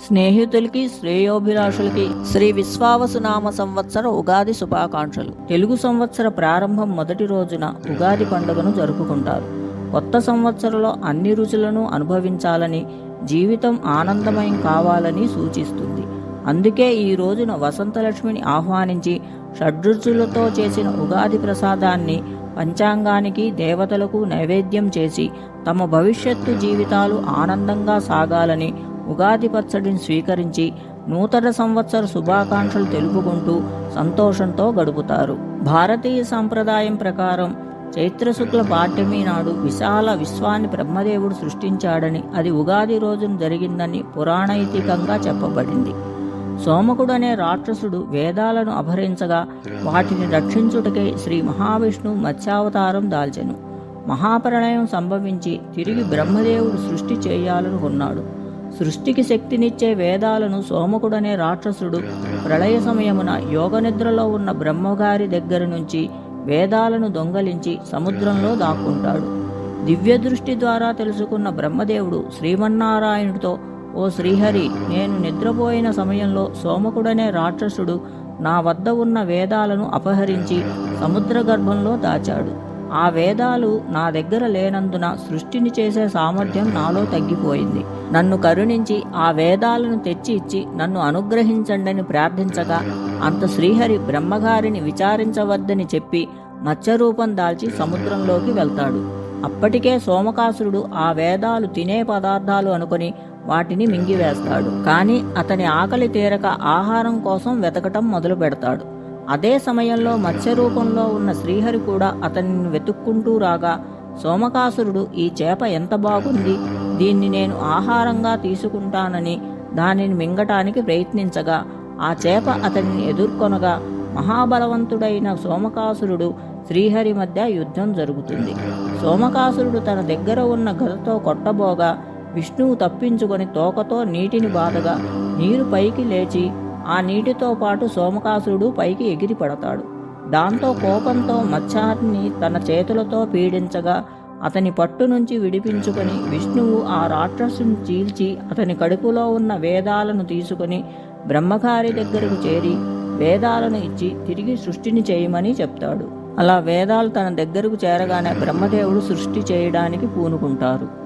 స్నేహితులకి శ్రేయోభిలాషులకి శ్రీ విశ్వావసునామ సంవత్సర ఉగాది శుభాకాంక్షలు. తెలుగు సంవత్సర ప్రారంభం మొదటి రోజున ఉగాది పండుగను జరుపుకుంటారు. కొత్త సంవత్సరంలో అన్ని రుచులను అనుభవించాలని జీవితం ఆనందమయం కావాలని సూచిస్తుంది. అందుకే ఈ రోజున వసంతలక్ష్మిని ఆహ్వానించి షడ్రుచులతో చేసిన ఉగాది ప్రసాదాన్ని పంచాంగానికి దేవతలకు నైవేద్యం చేసి తమ భవిష్యత్తు జీవితాలు ఆనందంగా సాగాలని ఉగాది పచ్చడిని స్వీకరించి నూతన సంవత్సర శుభాకాంక్షలు తెలుపుకుంటూ సంతోషంతో గడుపుతారు. భారతీయ సంప్రదాయం ప్రకారం చైత్రశుక్ల పాఠ్యమి నాడు విశాల విశ్వాన్ని బ్రహ్మదేవుడు సృష్టించాడని అది ఉగాది రోజున జరిగిందని పురాణైతికంగా చెప్పబడింది. సోమకుడు అనే రాక్షసుడు వేదాలను అపహరించగా వాటిని రక్షించుటకే శ్రీ మహావిష్ణు మత్స్యావతారం దాల్చెను. మహాప్రళయం సంభవించి తిరిగి బ్రహ్మదేవుడు సృష్టి చేయాలనుకున్నాడు. సృష్టికి శక్తినిచ్చే వేదాలను సోమకుడనే రాక్షసుడు ప్రళయ సమయమున యోగనిద్రలో ఉన్న బ్రహ్మగారి దగ్గర నుంచి వేదాలను దొంగలించి సముద్రంలో దాక్కుంటాడు. దివ్య దృష్టి ద్వారా తెలుసుకున్న బ్రహ్మదేవుడు శ్రీమన్నారాయణుడితో ఓ శ్రీహరి నేను నిద్రపోయిన సమయంలో సోమకుడనే రాక్షసుడు నా వద్ద ఉన్న వేదాలను అపహరించి సముద్ర గర్భంలో దాచాడు. ఆ వేదాలు నా దగ్గర లేనందున సృష్టిని చేసే సామర్థ్యం నాలో తగ్గిపోయింది. నన్ను కరుణించి ఆ వేదాలను తెచ్చి ఇచ్చి నన్ను అనుగ్రహించండని ప్రార్థించగా అంత శ్రీహరి బ్రహ్మగారిని విచారించవద్దని చెప్పి మత్స్యరూపం దాల్చి సముద్రంలోకి వెళ్తాడు. అప్పటికే సోమకాసురుడు ఆ వేదాలు తినే పదార్థాలు అనుకొని వాటిని మింగివేస్తాడు. కానీ అతని ఆకలి తీరక ఆహారం కోసం వెతకటం మొదలు పెడతాడు అదే సమయంలో మత్స్య రూపంలో ఉన్న శ్రీహరి కూడా అతనిని వెతుక్కుంటూ రాగా సోమకాసురుడు ఈ చేప ఎంత బాగుంది దీన్ని నేను ఆహారంగా తీసుకుంటానని దానిని మింగటానికి ప్రయత్నించగా ఆ చేప అతనిని ఎదుర్కొనగా మహాబలవంతుడైన సోమకాసురుడు శ్రీహరి మధ్య యుద్ధం జరుగుతుంది. సోమకాసురుడు తన దగ్గర ఉన్న గదతో కొట్టబోగా విష్ణువు తప్పించుకొని తోకతో నీటిని బాధగా నీరు పైకి లేచి ఆ నీటితో పాటు సోమకాసురుడు పైకి ఎగిరి పడతాడు. దాంతో కోపంతో మత్స్యాన్ని తన చేతులతో పీడించగా అతని పట్టు నుంచి విడిపించుకొని విష్ణువు ఆ రాక్షసుని చీల్చి అతని కడుపులో ఉన్న వేదాలను తీసుకొని బ్రహ్మగారి దగ్గరకు చేరి వేదాలను ఇచ్చి తిరిగి సృష్టిని చేయమని చెప్తాడు. అలా వేదాలు తన దగ్గరకు చేరగానే బ్రహ్మదేవుడు సృష్టి చేయడానికి పూనుకుంటారు.